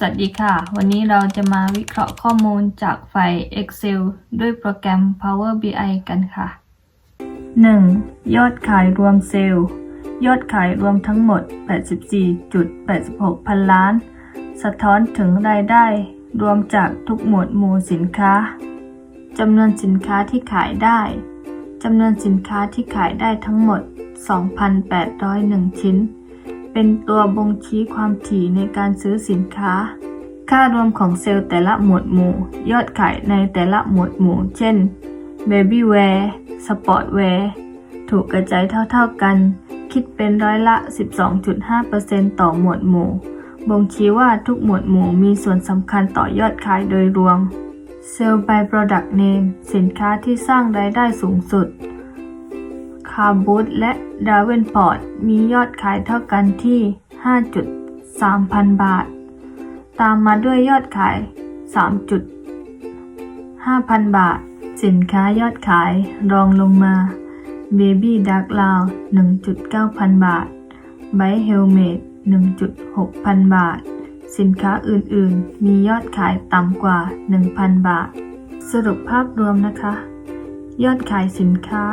สวัสดีค่ะ วันนี้เราจะมาวิเคราะห์ข้อมูลจากไฟล์ Excel ด้วยโปรแกรม Power BI กันค่ะ 1. ยอดขายรวมเซลล์ ยอดขายรวมทั้งหมด 84.86 พันล้าน สะท้อนถึงรายได้ รวมจากทุกหมวดหมู่สินค้า จำนวนสินค้าที่ขายได้ จำนวนสินค้าที่ขายได้ทั้งหมด 2,801 ชิ้น เป็นตัวบ่งชี้ความถี่ในการซื้อสินค้า ค่ารวมของเซลล์แต่ละหมวดหมู่ ยอดขายในแต่ละหมวดหมู่ เช่น Baby Wear Sport Wear ถูกกระจายเท่าๆกัน คิดเป็นร้อยละ 12.5%ต่อหมวดหมู่ บ่งชี้ว่าทุกหมวดหมู่มีส่วนสำคัญต่อยอดขายโดยรวม Sell by Product Name สินค้าที่สร้างรายได้สูงสุดาบูตและดาเวนพอร์ตมียอดขายเท่ากันที่ 5.3 พันบาท ตามมาด้วยยอดขาย 3.5 พันบาท สินค้ายอดขายรองลงมา Baby Dark l o u 1.9 พันบาท b i Helmet 1.6 พันบาท สินค้าอื่นๆ มียอดขายต่ำกว่า 1,000 บาท สรุปภาพรวมนะคะ ยอดขายสินค้า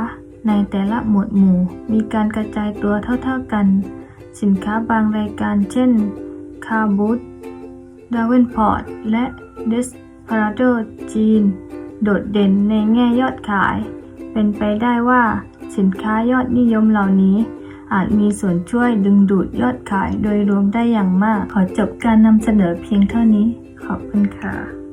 ในแต่ละหมวดหมู่มีการกระจายตัวเท่าๆกัน สินค้าบางรายการเช่นคาบูตดาเวนพอร์ตและเดสพาราโดจีน โดดเด่นในแง่ยอดขาย เป็นไปได้ว่าสินค้ายอดนิยมเหล่านี้ อาจมีส่วนช่วยดึงดูดยอดขายโดยรวมได้อย่างมาก ขอจบการนำเสนอเพียงเท่านี้ ขอบคุณค่ะ